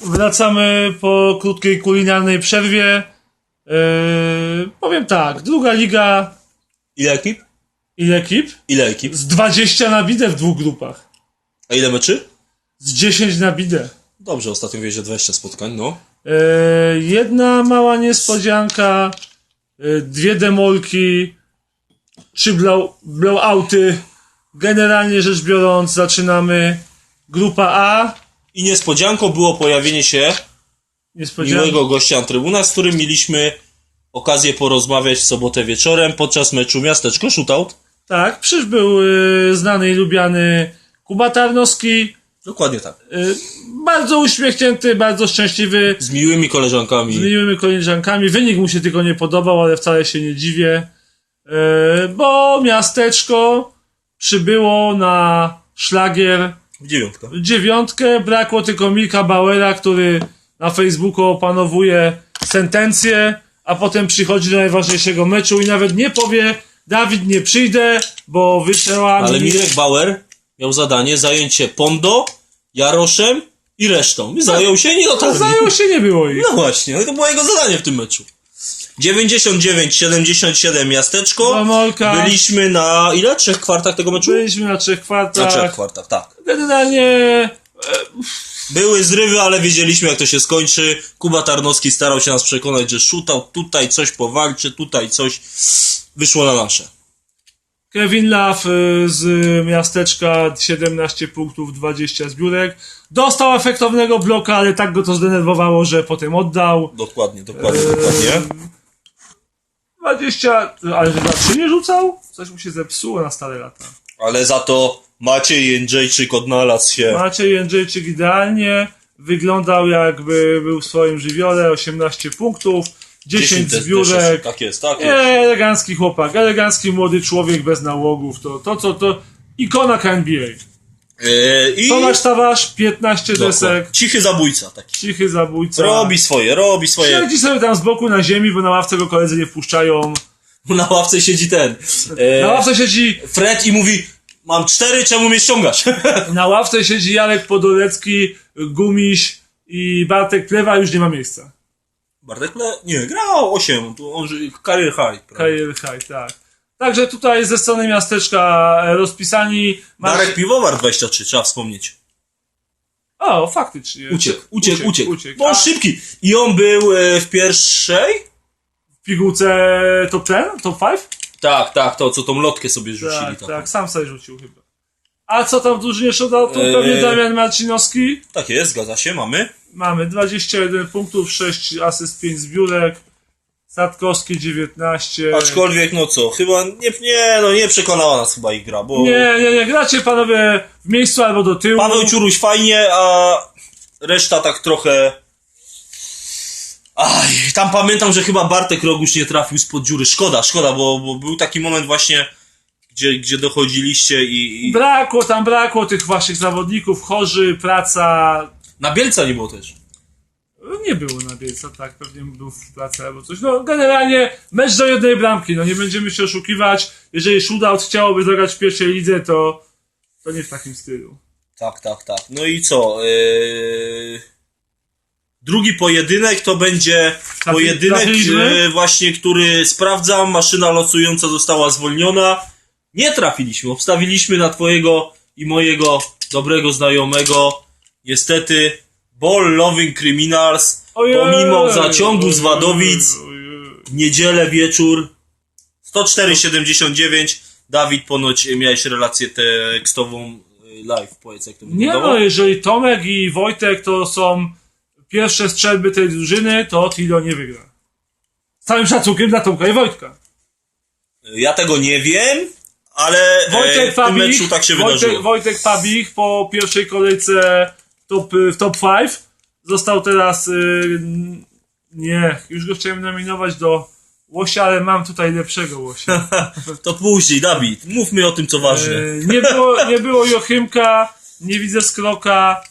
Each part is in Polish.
Wracamy po krótkiej kulinarnej przerwie. Yy, powiem tak, druga liga, Ile ekip? ile ekip? Ile ekip? Z 20 na bidę w dwóch grupach. A ile meczy? Z 10 na bidę. Dobrze, ostatnio wiezie 20 spotkań, no. Yy, jedna mała niespodzianka, yy, dwie demolki, trzy blow, blowouty. Generalnie rzecz biorąc, zaczynamy grupa A. I niespodzianką było pojawienie się Niespodzianka. miłego gościa na trybunach, z którym mieliśmy okazję porozmawiać w sobotę wieczorem podczas meczu Miasteczko Shootout. Tak, przybył yy, znany i lubiany Kuba Tarnowski. Dokładnie tak. Yy, bardzo uśmiechnięty, bardzo szczęśliwy, Z miłymi koleżankami. z miłymi koleżankami. Wynik mu się tylko nie podobał, ale wcale się nie dziwię, yy, bo miasteczko przybyło na szlagier dziewiątkę. w dziewiątkę. Brakło tylko Milka Bauera, który na Facebooku opanowuje sentencję, a potem przychodzi do najważniejszego meczu i nawet nie powie Dawid, nie przyjdę, bo wyszła Ale mi... Mirek Bauer miał zadanie zająć się Pondo, Jaroszem i resztą. I zajął się i nie dotarli. zajął się, nie było ich. No właśnie, no to było jego zadanie w tym meczu. 99-77 miasteczko. Zamolka. Byliśmy na ile? Trzech kwartach tego meczu? Byliśmy na trzech Na kwartach. trzech kwartach, tak. Generalnie Były zrywy, ale wiedzieliśmy jak to się skończy. Kuba Tarnowski starał się nas przekonać, że shootout tutaj coś powalczy, tutaj coś wyszło na nasze. Kevin Love y, z miasteczka 17 punktów, 20 zbiórek. Dostał efektownego bloka, ale tak go to zdenerwowało, że potem oddał. Dokładnie, dokładnie, dokładnie. 20, ale że za 3 nie rzucał? Coś mu się zepsuło na stare lata. Ale za to Maciej Jędrzejczyk odnalazł się. Maciej Jędrzejczyk idealnie wyglądał jakby był w swoim żywiole, 18 punktów, 10, te- te zbiórek. sześć- Tak jest, tak jest. elegancki chłopak, elegancki młody człowiek bez nałogów, to, to co, to ikona KNBA. Yy, I Tomasz Tawasz, 15 desek, Dokładnie. Cichy zabójca taki. cichy zabójca. Robi swoje, robi swoje. Siedzi sobie tam z boku na ziemi, bo na ławce go koledzy nie wpuszczają. Na ławce siedzi ten. E, Na ławce siedzi, Fred i mówi: Mam cztery, czemu mnie ściągasz? na ławce siedzi Jarek Podolecki, Gumiś i Bartek Plewa, już nie ma miejsca. Bartek Le... Nie, grał 8. Tu on career high. Career high, tak. Także tutaj ze strony miasteczka e, rozpisani. Masz- Darek Piwowar 23, trzeba wspomnieć. O, faktycznie. Uciekł, uciekł, uciekł. uciekł. Bo on A szybki. I on był e, w pierwszej? w pigułce top 10? Top 5? Tak, tak, to co tą lotkę sobie rzucili. Tak, tak, sam sobie rzucił chyba. A co tam w drużynie showdownu? Eee. Pewnie Damian Marcinowski. tak jest, zgadza się, mamy. Mamy 21 punktów, 6 asyst, 5 zbiórek. Sadkowski 19. Aczkolwiek, no co, chyba nie, nie, no nie przekonała nas chyba ich gra, bo Nie, nie, nie, gracie panowie w miejscu albo do tyłu. Paweł Ciuruś fajnie, a reszta tak trochę... Aj, tam pamiętam, że chyba Bartek Rogusz nie trafił spod dziury. Szkoda, szkoda, bo, bo był taki moment właśnie, gdzie, gdzie dochodziliście i, i... Brakło, tam brakło tych waszych zawodników, chorzy, praca. Na Bielca nie było też. Nie było na Bielca, tak, pewnie był w pracy albo coś. No, generalnie mecz do jednej bramki, no nie będziemy się oszukiwać. Jeżeli shootout chciałoby zagrać w pierwszej lidze, to, to nie w takim stylu. Tak, tak, tak. No i co? Yy... Drugi pojedynek to będzie Trafi- pojedynek trafiliśmy? yy, właśnie, który sprawdzam. Maszyna losująca została zwolniona. Nie trafiliśmy. Obstawiliśmy na twojego i mojego dobrego znajomego. Niestety Ball Loving Criminals Ojej, pomimo zaciągu z Wadowic niedzielę wieczór 104,79 Dawid ponoć miałeś relację tekstową yy, live. Powiedz jak to Nie wyglądało. no, jeżeli Tomek i Wojtek to są pierwsze strzelby tej drużyny, to Tilo nie wygra. Z całym szacunkiem dla Tomka i Wojtka. Ja tego nie wiem, ale e, Wojtek w tym Pabich, meczu tak się Wojtek, wydarzyło. Wojtek Pabich po pierwszej kolejce top, w top 5 został teraz y, nie, już go chciałem nominować do Łosia, ale mam tutaj lepszego Łosia. To później, Dawid, mówmy o tym, co ważne. Y, nie, było, nie było Jochymka, nie widzę Skroka.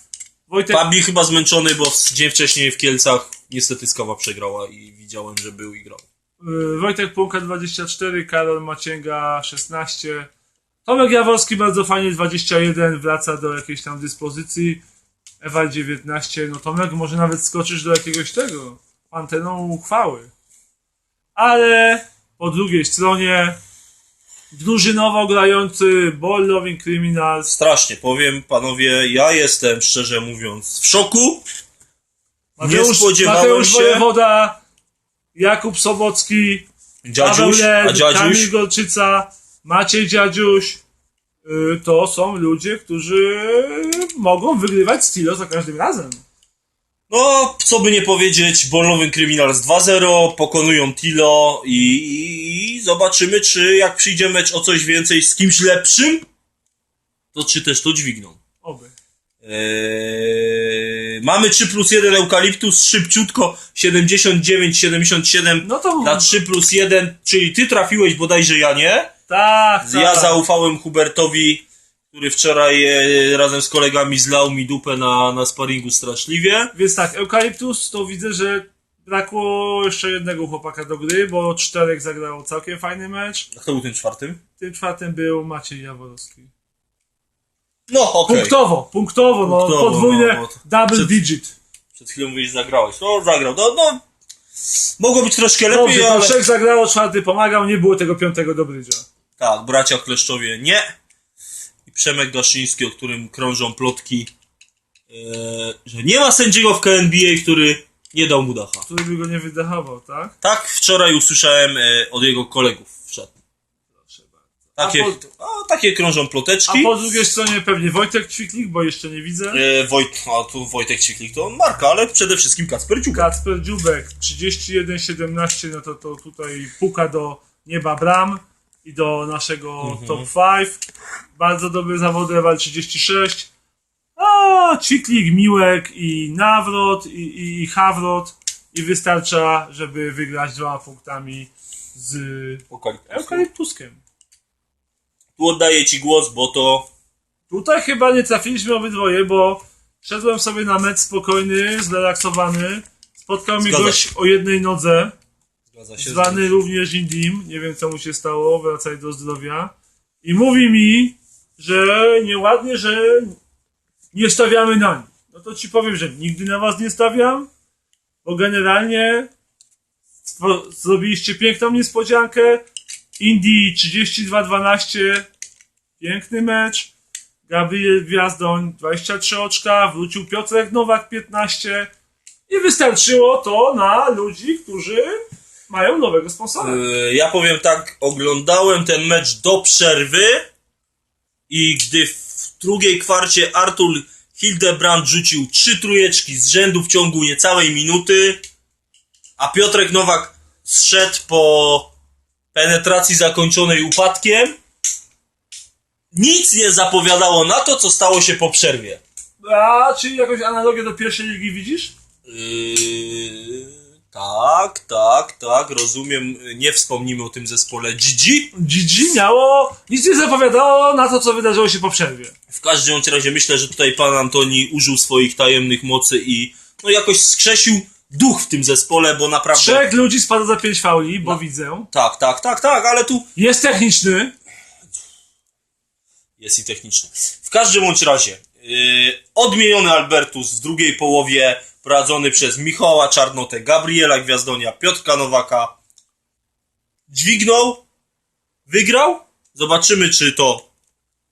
Wojtek Pabi chyba zmęczony, bo dzień wcześniej w Kielcach niestety Skawa przegrała i widziałem, że był i grał. Y, Wojtek Płonka 24, Karol Macięga 16. Tomek Jaworski bardzo fajnie 21, wraca do jakiejś tam dyspozycji. Ewa 19, no Tomek może nawet skoczysz do jakiegoś tego, anteną uchwały. Ale po drugiej stronie drużynowo grający Ball Loving Criminals, Strasznie, powiem panowie, ja jestem szczerze mówiąc w szoku. Mateusz, spodziewałem Mateusz się. Wojewoda, Jakub Sobocki, Paweł Dziadziuś, a Led? Kamil Golczyca, Maciej Dziadziuś, to są ludzie, którzy mogą wygrywać stylo za każdym razem. No, co by nie powiedzieć, Bolowym Criminals 2-0, pokonują Tilo i, i, i zobaczymy, czy jak przyjdzie mecz o coś więcej z kimś lepszym, to czy też to dźwigną. Oby. Eee, mamy 3 plus 1 eukaliptus, szybciutko 79-77 No to na 3 plus 1, czyli ty trafiłeś bodajże ja nie. Tak, tak. Ja zaufałem Hubertowi, który wczoraj e, razem z kolegami zlał mi dupę na, na sparingu straszliwie. Więc tak, Eukaliptus to widzę, że brakło jeszcze jednego chłopaka do gry, bo czterech zagrało całkiem fajny mecz. A kto był tym czwartym? Tym czwartym był Maciej Jaworowski. No, okej. Punktowo, punktowo, no Punktowo, podwójne no, bo- double przed- digit. Przed chwilą mówisz, że zagrałeś. No, zagrał. No, no. Mogło być troszkę Dobrze, lepiej, to ale... trzech zagrało, czwarty pomagał, nie było tego piątego do brydża. Tak, bracia Kleszczowie nie. I Przemek Gaszyński, o którym krążą plotki, e, że nie ma sędziego w KNBA, który nie dał mu dacha. Który by go nie wydechował, tak? Tak wczoraj usłyszałem e, od jego kolegów w szatni. Proszę bardzo. Takie, A po- a, takie krążą A ploteczki. po drugiej stronie pewnie Wojtek Ćwiklik, bo jeszcze nie widzę. E, Wojt, a tu Wojtek Ciklik to Marka, ale przede wszystkim Kacper Dziuba. Kacper Dziubek 31-17, no to, to tutaj puka do nieba bram i do naszego Mhm. top 5. Bardzo dobry zawody, Ewal 36. A, Ciklik, Miłek i Nawrot i, i, i Hawrot i wystarcza, żeby wygrać dwoma punktami z Eukaliptuskiem. Tu oddaję Ci głos, bo to Tutaj chyba nie trafiliśmy obydwoje, bo szedłem sobie na mecz spokojny, zrelaksowany. Spotkał mnie Zgadza gość o jednej nodze. Się. zwany również Indim, nie wiem co mu się stało, wracaj do zdrowia. I mówi mi, że nieładnie, że nie stawiamy na nich. No to ci powiem, że nigdy na was nie stawiam, bo generalnie zrobiliście piękną niespodziankę. Indii 32-12, piękny mecz. Gabriel Gwiazdoń 23 oczka, wrócił Piotrek Nowak 15 i wystarczyło to na ludzi, którzy mają nowego sponsora. E, Ja powiem tak, oglądałem ten mecz do przerwy i gdy w drugiej kwarcie Artur Hildebrand rzucił trzy trójeczki z rzędu w ciągu niecałej minuty, a Piotrek Nowak zszedł po penetracji zakończonej upadkiem, nic nie zapowiadało na to, co stało się po przerwie. A, czyli jakąś analogię do pierwszej ligi widzisz? Yy, tak, tak, tak, rozumiem. Nie wspomnimy o tym zespole Gigi. GG miało, nic nie zapowiadało na to, co wydarzyło się po przerwie. W każdym razie myślę, że tutaj pan Antoni użył swoich tajemnych mocy i no jakoś skrzesił duch w tym zespole, bo naprawdę... Trzech ludzi spada za pięć fauli, bo No. widzę. Tak, tak, tak, tak, ale tu Jest techniczny. jest i techniczny. W każdym bądź razie, yy, odmieniony Albertus w drugiej połowie, prowadzony przez Michała Czarnotę, Gabriela Gwiazdonia, Piotrka Nowaka, dźwignął, wygrał. Zobaczymy, czy to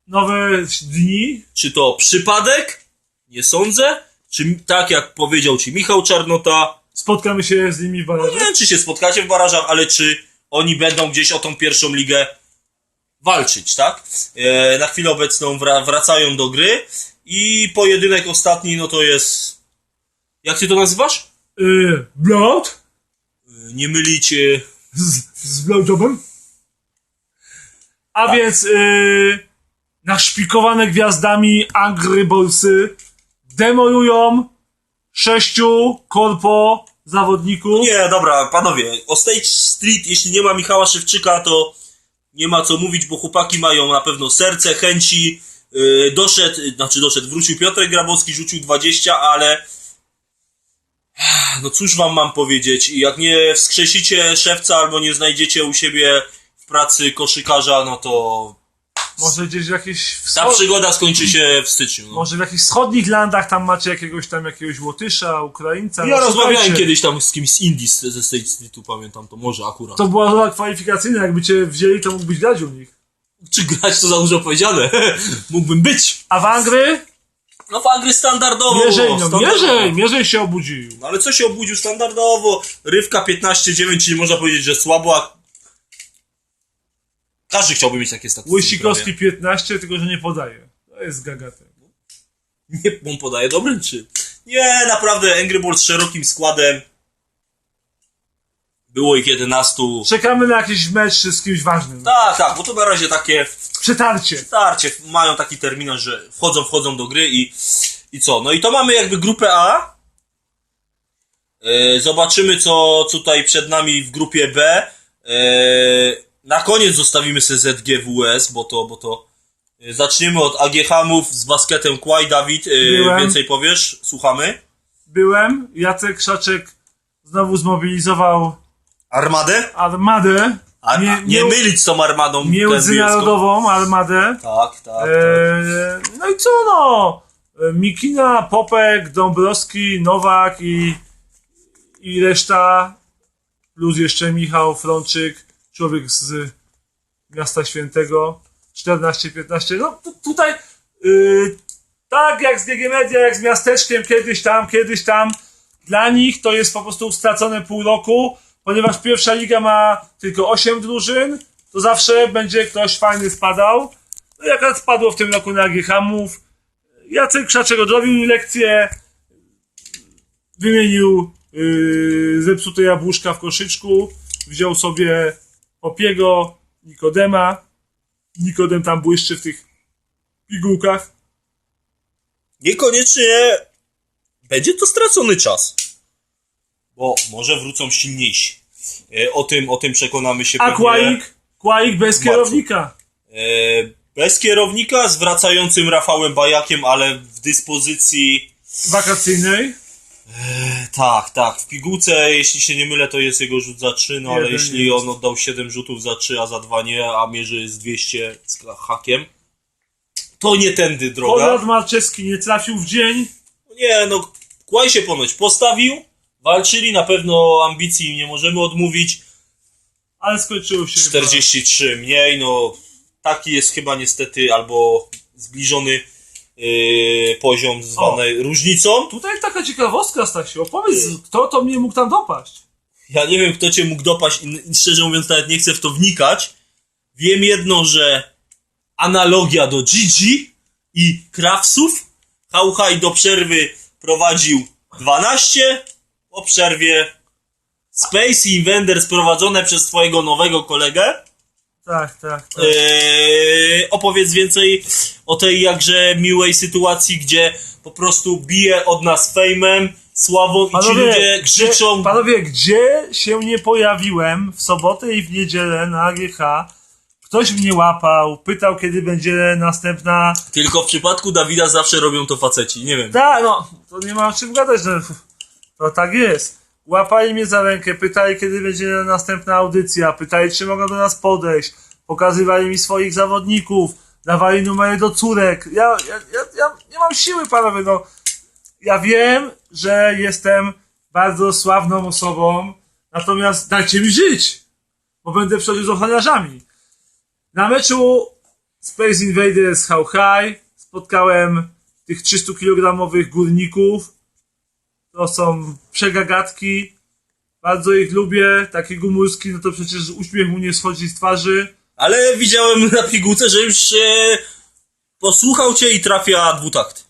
Nowe dni. Czy to przypadek? Nie sądzę. Czy tak jak powiedział ci Michał Czarnota, Spotkamy się z nimi w nie barażu. wiem czy się spotkacie w barażach, ale czy oni będą gdzieś o tą pierwszą ligę walczyć, tak? E, na chwilę obecną wra- wracają do gry i pojedynek ostatni, no to jest. Jak ty to nazywasz? Yy, blowout? E, Nie mylicie. Z, z blowjobem? A więc yy, naszpikowane gwiazdami Angry Ballsy demolują sześciu korpo zawodników. Nie, dobra, panowie, o Stage Street, jeśli nie ma Michała Szewczyka, to nie ma co mówić, bo chłopaki mają na pewno serce, chęci. Yy, doszedł, yy, znaczy doszedł, wrócił Piotrek Grabowski, rzucił 20, ale no cóż wam mam powiedzieć, jak nie wskrzesicie szewca albo nie znajdziecie u siebie w pracy koszykarza, no to Może gdzieś w jakichś Ta wschod... przygoda skończy się w styczniu. No. Może w jakichś wschodnich landach tam macie jakiegoś tam jakiegoś Łotysza, Ukraińca. Ja no, rozmawiałem kiedyś tam z kimś z Indii, z- ze State Streetu, pamiętam, to może akurat. To była rola kwalifikacyjna, jakby cię wzięli, to mógłbyś grać u nich. Czy grać to za dużo powiedziane? Mógłbym być. A w Angry? No w Angry standardowo. Mierzej, no standardowo. mierzej, mierzej się obudził. No ale co się obudził standardowo? Rywka 15-9, czyli można powiedzieć, że słabo, a... Każdy chciałby mieć takie statystyki. Łysikowski 15, tylko że nie podaje. To jest gagatem. Nie, on podaje dobry czy? Nie, naprawdę Angry Birds z szerokim składem. Było ich 11. Czekamy na jakiś mecz z kimś ważnym. Tak, tak, bo to na razie takie Przetarcie. starcie, mają taki terminarz, że wchodzą, wchodzą do gry i, i co? No i to mamy jakby grupę A. E, zobaczymy, co tutaj przed nami w grupie B. E, na koniec zostawimy sobie ZGWS, bo to, bo to e, zaczniemy od AG Hamów z basketem Kłaj. Dawid, więcej powiesz? Słuchamy. Byłem, Jacek Krzaczek znowu zmobilizował Armadę? armadę. A, Nie- nie, mylić z tą armadą Międzynarodową armadę. Tak, tak. Eee, no i co no? E, Mikina, Popek, Dąbrowski, Nowak i, i reszta. Plus jeszcze Michał Frączyk, człowiek z Miasta Świętego. 14-15. No tu, tutaj yy, tak jak z GG Media, jak z miasteczkiem kiedyś tam, kiedyś tam. Dla nich to jest po prostu stracone pół roku, ponieważ pierwsza liga ma tylko 8 drużyn, to zawsze będzie ktoś fajny spadał. No akurat spadło w tym roku na Hamów. Jacek Krzaczek odrobił lekcję, wymienił yy, zepsute jabłuszka w koszyczku, wziął sobie Popiego, Nikodema. Nikodem tam błyszczy w tych pigułkach. Niekoniecznie będzie to stracony czas. Bo może wrócą silniejsi. E, O tym, o tym przekonamy się A. Kłaik? Kłaik bez kierownika. E, Bez kierownika, z wracającym Rafałem Bajakiem, ale w dyspozycji. Wakacyjnej. Tak, tak. W pigułce, jeśli się nie mylę, to jest jego rzut za 3, no ale jeśli jest. on oddał 7 rzutów za 3, a za 2 nie, a mierzy z 200 z hakiem, to nie tędy droga. Konrad Marczewski nie trafił w dzień. Nie, no, Kłaj się ponoć postawił, walczyli, na pewno ambicji nie możemy odmówić. Ale skończyło się. 43 mniej, no, taki jest chyba niestety, albo zbliżony yy, poziom zwany różnicą. Chyba. Tutaj taka ciekawostka, Stasiu. Opowiedz, kto to mnie mógł tam dopaść. Ja nie wiem, kto cię mógł dopaść i, i szczerze mówiąc nawet nie chcę w to wnikać. Wiem jedno, że analogia do Gigi i Krawsów. Hauhaj do przerwy prowadził 12, po przerwie Space Invader sprowadzone przez twojego nowego kolegę. Tak, tak, tak. Eee, opowiedz więcej o tej jakże miłej sytuacji, gdzie po prostu bije od nas fejmem, sławą i ci ludzie krzyczą Gdzie, panowie, gdzie się nie pojawiłem w sobotę i w niedzielę na AGH? Ktoś mnie łapał, pytał, kiedy będzie następna. Tylko w przypadku Dawida zawsze robią to faceci, nie wiem. Tak, no, to nie ma o czym gadać, że to tak jest. Łapali mnie za rękę, pytali, kiedy będzie następna audycja, pytali, czy mogą do nas podejść, pokazywali mi swoich zawodników, dawali numery do córek. Ja, ja, ja, ja nie mam siły, panowie, no. Ja wiem, że jestem bardzo sławną osobą, natomiast dajcie mi żyć, bo będę przechodził z ochroniarzami. Na meczu Space Invaders How High spotkałem tych 300-kilogramowych górników. To są przegagatki. Bardzo ich lubię. Taki Gumulski, no to przecież uśmiech mu nie schodzi z twarzy. Ale widziałem na pigułce, że już e, posłuchał cię i trafia dwutakt.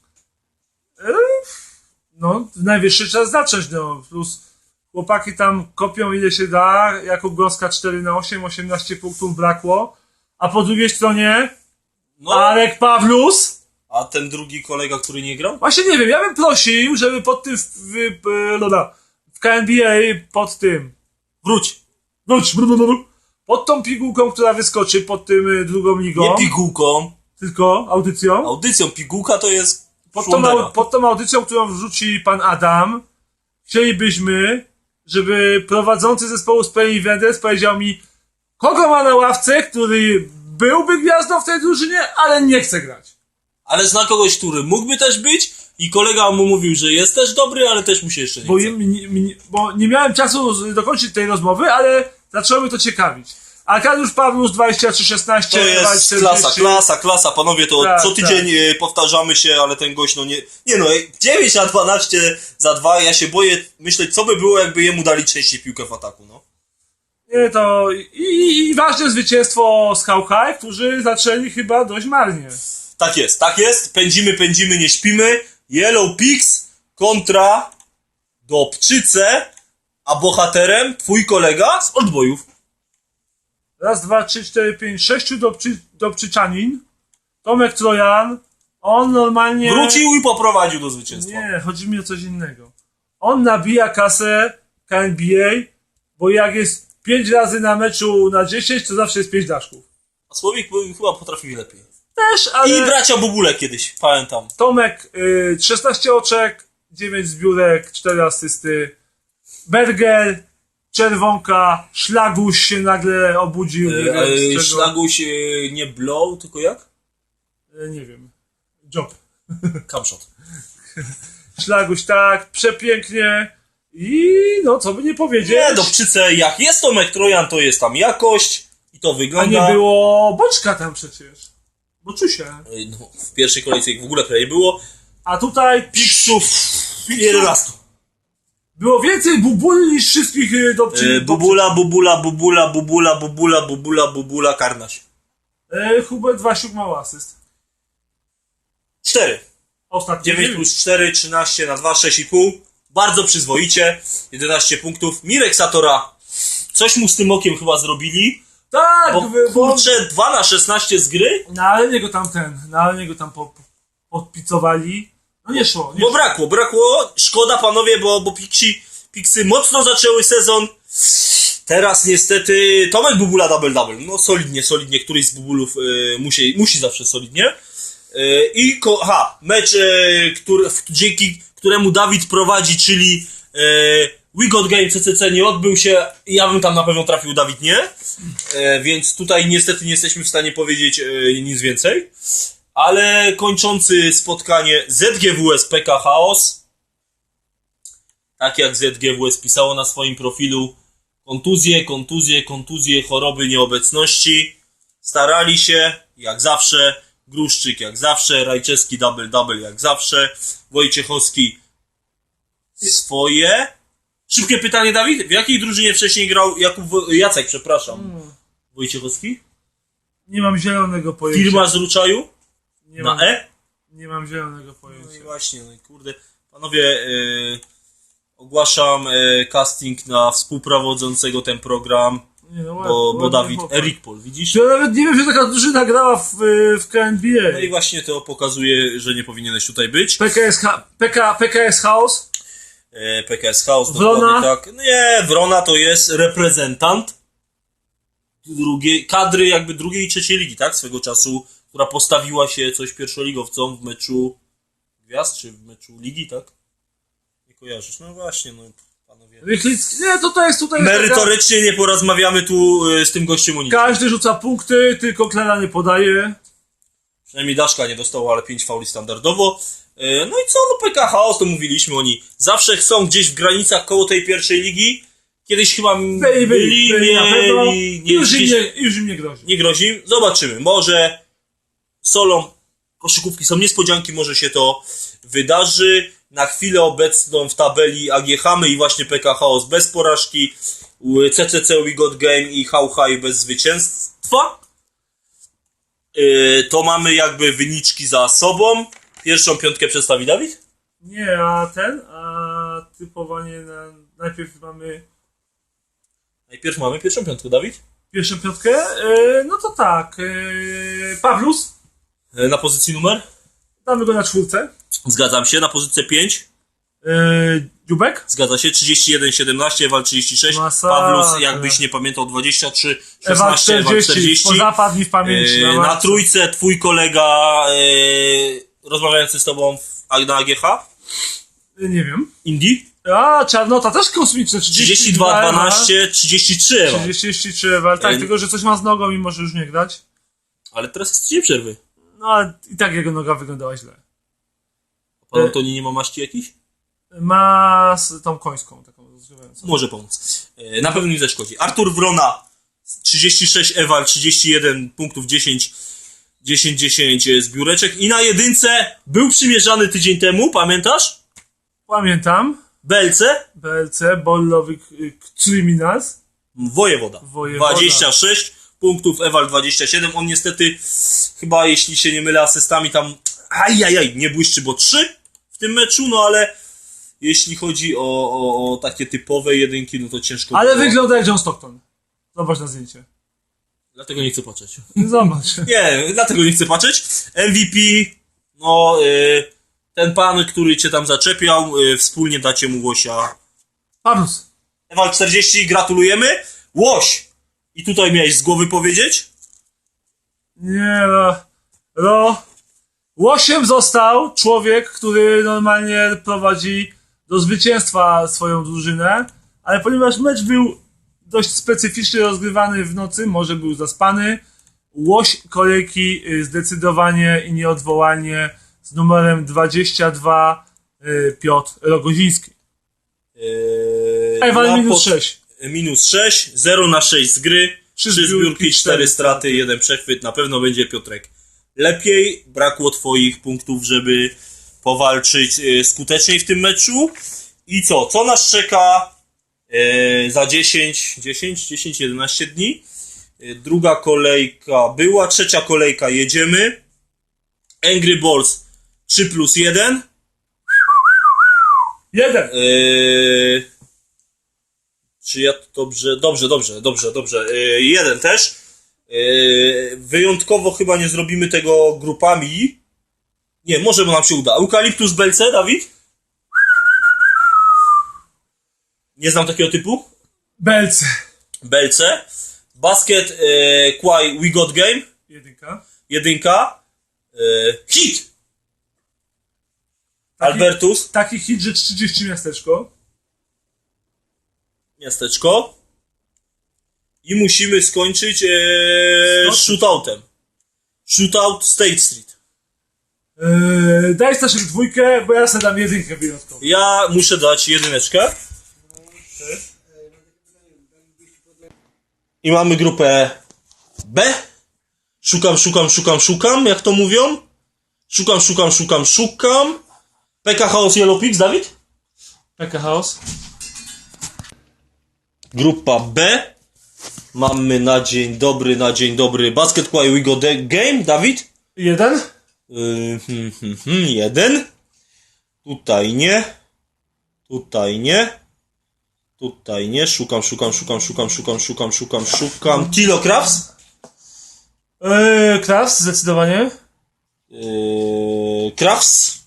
No, najwyższy czas zacząć, no. Plus chłopaki tam kopią ile się da. Jakub Gąska 4 na 8, 18 punktów brakło. A po drugiej stronie No, Arek Pawlus. A ten drugi kolega, który nie grał? Właśnie nie wiem, ja bym prosił, żeby pod tym w, w, w, loda, w KNBA pod tym. Wróć, wróć, bru, bru, bru, pod tą pigułką, która wyskoczy pod tym y, drugą ligą, Nie pigułką, tylko audycją, audycją. Pigułka to jest pod tą, pod tą audycją, którą wrzuci pan Adam, chcielibyśmy, żeby prowadzący zespołu Spelling Vendors powiedział mi, kogo ma na ławce, który byłby gwiazdą w tej drużynie, ale nie chce grać. Ale zna kogoś, który mógłby też być i kolega mu mówił, że jest też dobry, ale też mu się jeszcze nie Bo, chce. nie, mnie- bo nie miałem czasu z- dokończyć tej rozmowy, ale zaczęło mnie to ciekawić. Arkadiusz Pawlus 2316 To jest klasa, klasa, klasa, panowie, to Tak, co tydzień e, powtarzamy się, ale ten gość, no nie, nie no, e, 9 na 12 za 2, ja się boję myśleć, co by było, jakby jemu dali częściej piłkę w ataku, no. Nie, to i, i, i ważne zwycięstwo z Hawkeye, którzy zaczęli chyba dość marnie. Tak jest, tak jest, pędzimy, pędzimy, nie śpimy, Yellow Pigs kontra Dobczyce, a bohaterem twój kolega z Oldboyów. Raz, dwa, trzy, cztery, pięć, sześciu dobczy, dobczyczanin. Tomek Trojan. On normalnie... Wrócił i poprowadził do zwycięstwa. Nie, chodzi mi o coś innego. On nabija kasę KNBA, bo jak jest 5 razy na meczu na 10, to zawsze jest 5 daszków. A Słowik chyba potrafił lepiej. Też, ale I bracia Bubule kiedyś, pamiętam. Tomek y, 16 oczek, 9 zbiórek, 4 asysty. Berger, Czerwonka, Szlaguś się nagle obudził. nie wiem, E, z e, czego. Szlaguś e, nie blow, tylko jak? Y, nie wiem. Job. Camshot. Szlaguś tak, przepięknie. I no, co by nie powiedzieć. Nie, Dobczyce, jak jest Tomek Trojan, to jest tam jakość i to A wygląda... nie było Boczka tam przecież. Boczusia. E, No, w pierwszej kolejce ich w ogóle prawie nie było. A tutaj Piksów, jeden raz. było więcej bubuli niż wszystkich y, do E, Bubula, bubula, bubula, bubula, bubula, bubula, bubula, karnaś. E, Hubert Wasiuk miał asyst. Cztery. Ostatni 9 plus 4, 13 na 2, 6,5. Bardzo przyzwoicie. 11 punktów. Mirek Satora. Coś mu z tym okiem chyba zrobili. Tak, Bo wy- bo, kurczę, 2 na 16 z gry? na Alenie go tam ten, na Alenie go tam po, podpicowali. No nie szło, nie Bo szło. brakło, brakło. Szkoda panowie, bo, bo Pixi, Pixy mocno zaczęły sezon. Teraz niestety Tomek Bubula double double. No solidnie, solidnie. Któryś z Bubulów e, musi, musi zawsze solidnie. E, I ko- aha, mecz, e, który, dzięki któremu Dawid prowadzi, czyli We Got Game CCC nie odbył się. Ja bym tam na pewno trafił, Dawid nie. E, więc tutaj niestety nie jesteśmy w stanie powiedzieć e, nic więcej. Ale kończący spotkanie ZGWS PK Chaos. Tak jak ZGWS pisało na swoim profilu. Kontuzje, kontuzje, kontuzje, choroby, nieobecności. Starali się, jak zawsze. Gruszczyk jak zawsze, Rajczewski double double jak zawsze, Wojciechowski swoje. Szybkie pytanie, Dawid. W jakiej drużynie wcześniej grał Jakub, Jacek, przepraszam. Hmm. Wojciechowski? Nie mam zielonego pojęcia. Firma z Ruczaju? nie mam, Na E? Nie mam zielonego No i pojęcia. właśnie, no i kurde. Panowie, e, ogłaszam e, casting na współprowadzącego ten program, Nie, no, ładnie, bo, bo ładnie Dawid, chłopak. Eric Paul, widzisz? Ja nawet nie wiem, że taka drużyna grała w, y, w KNBA. No i właśnie to pokazuje, że nie powinieneś tutaj być. PKS, PK, PKS House. E, PKS House, Wrona? tak. Nie, Wrona to jest reprezentant drugiej, kadry jakby drugiej i trzeciej ligi, tak? Swego czasu, która postawiła się coś pierwszoligowcom w meczu gwiazd, czy w meczu ligi, tak? Nie kojarzysz. No właśnie, no panowie. Rychlicki. Nie, tutaj jest, tutaj jest taka- Merytorycznie nie porozmawiamy tu y, z tym gościem o niczym. Każdy rzuca punkty, tylko Klera nie podaje. Przynajmniej Daszka nie dostał, ale 5 fauli standardowo. Y, No i co, no PK Chaos, to mówiliśmy oni. Zawsze chcą gdzieś w granicach koło tej pierwszej ligi. Kiedyś chyba Byli, byli, byli na pewno. mieli, nie, Już im gdzieś, nie, już im nie grozi. nie grozi. im. Zobaczymy. Może solą koszykówki są niespodzianki, może się to wydarzy. Na chwilę obecną w tabeli AG Hamy i właśnie PK Chaos bez porażki. CCC We Got Game i How High bez zwycięstwa. Yy, to mamy jakby wyniczki za sobą. Pierwszą piątkę przedstawi Dawid? Nie, a ten, a typowanie na, najpierw mamy Najpierw mamy pierwszą piątkę, Dawid. pierwszą piątkę. E, no to tak, e, Pawlus, Yy, Na pozycji numer? damy go na czwórce. Zgadzam się. Na pozycję 5? E, Dziubek, Zgadza się. 31-17, Ewal 36. Masakra. Pawlus, jakbyś nie pamiętał, 23, Ewa 16, Ewal 40, 40. bo zapadł mi w pamięci. Yy, no, na matce. trójce twój kolega yy, rozmawiający z tobą w, na AGH. E, Nie wiem. Indie. A, Czarnota też kosmiczne, 32, 32-12, 33 Ewa. 33 Ewal, tak, tylko że coś ma z nogą i może już nie grać. Ale teraz jest tydzień przerwy. No ale i tak jego noga wyglądała źle. Pan E- Antoni nie ma maści jakiejś? Ma z tą końską taką. Może pomóc. E, Na pewno nie zaszkodzi. Artur Wrona 36 Ewal, 31 punktów 10 10 10 zbióreczek i na jedynce był przymierzany tydzień temu, pamiętasz? Pamiętam. Belce BLC, Bollowy Criminals. Wojewoda. Wojewoda. 26 punktów, Ewal 27. On niestety chyba, jeśli się nie mylę, asystami tam ajajaj, nie błyszczy, bo 3 w tym meczu, no ale jeśli chodzi o, o, o takie typowe jedynki, no to ciężko Ale było. wygląda jak John Stockton. Zobacz na zdjęcie. Dlatego nie chcę patrzeć. Zobacz. Nie, dlatego nie chcę patrzeć. MVP, no y, ten pan, który cię tam zaczepiał, y, wspólnie dacie mu łosia. Parus. Ewal 40, gratulujemy. Łoś! I tutaj miałeś z głowy powiedzieć? Nie no. No. Łosiem został człowiek, który normalnie prowadzi do zwycięstwa swoją drużynę, ale ponieważ mecz był dość specyficznie rozgrywany w nocy, może był zaspany, łoś kolejki y, zdecydowanie i nieodwołalnie z numerem 22 y, Piotr Rogoziński. Ewal na minus pod- 6. Minus 6, 0 na 6 z gry, Trzy 3 zbiórki, zbiórki, 4 cztery straty, 1 przechwyt. Na pewno będzie Piotrek. Lepiej, brakło twoich punktów, żeby powalczyć yy, skuteczniej w tym meczu. I co? Co nas czeka za 10, 10, 10, 11 dni? Yy, druga kolejka była, trzecia kolejka jedziemy. Angry Balls 3 plus 1. Jeden. Yy, czy ja to dobrze, dobrze, dobrze, dobrze, dobrze. Yy, jeden też. Yy, wyjątkowo chyba nie zrobimy tego grupami. Nie, może nam się uda. Eukaliptus Belce, Dawid? Nie znam takiego typu. Belce. Belce. Basket yy, Quai We Got Game. Jedynka. Jedynka. Yy, hit! Taki- Albertus. Taki hit, że 30 miasteczko. miasteczko i musimy skończyć e, shootoutem. Shootout State Street. Yy, daj Staszek dwójkę, bo ja sobie dam jedynkę wyjątkową. Ja muszę dać jedyneczkę. I mamy grupę B. Szukam, szukam, szukam, szukam, jak to mówią. Szukam, szukam, szukam, szukam. PK House Yellow Pix, Dawid? PK House. Grupa B. Mamy na dzień dobry, na dzień dobry Basket Quay We Go The Game, Dawid? Jeden. Yy, hmm, hmm, hmm, jeden. Tutaj nie. Tutaj nie. Tutaj nie. Szukam, szukam, szukam, szukam, szukam, szukam, szukam, szukam. Tilo Crafts. Yy, Kras, zdecydowanie. Yy, Crafts.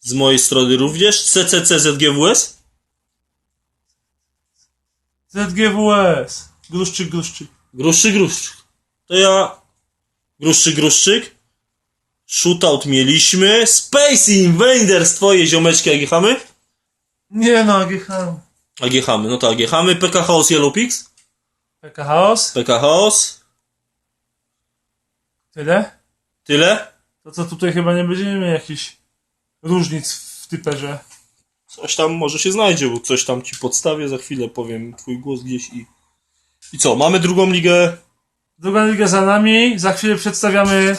Z mojej strony również. CCC ZGWS. ZGWS. Gruszczyk, gruszczyk. Gruszczyk, gruszczyk. To ja. Gruszczyk, gruszczyk. Shootout mieliśmy. Space Invaders, twoje ziomeczki AGHamy. Nie no, AGH. AGHamy, no to AGHamy. PK House Yellow Pix. PK House. PK Chaos. Tyle. Tyle. To co tutaj chyba nie będziemy jakichś różnic w typerze. Coś tam może się znajdzie, bo coś tam ci podstawię, za chwilę powiem twój głos gdzieś i... I co, mamy drugą ligę... Druga liga za nami. Za chwilę przedstawiamy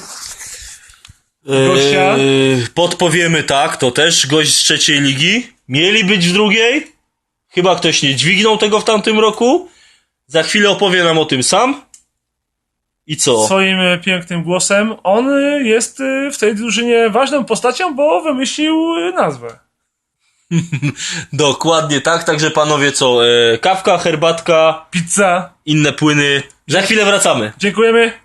Gościa? Yy, podpowiemy tak, to też gość z trzeciej ligi. Mieli być w drugiej. Chyba ktoś nie dźwignął tego w tamtym roku. Za chwilę opowie nam o tym sam. I co? swoim e, pięknym głosem. On e, jest e, w tej drużynie ważną postacią, bo wymyślił nazwę. Dokładnie tak, także panowie co, kawka, herbatka, Pizza. inne płyny. Za chwilę wracamy. Dziękujemy.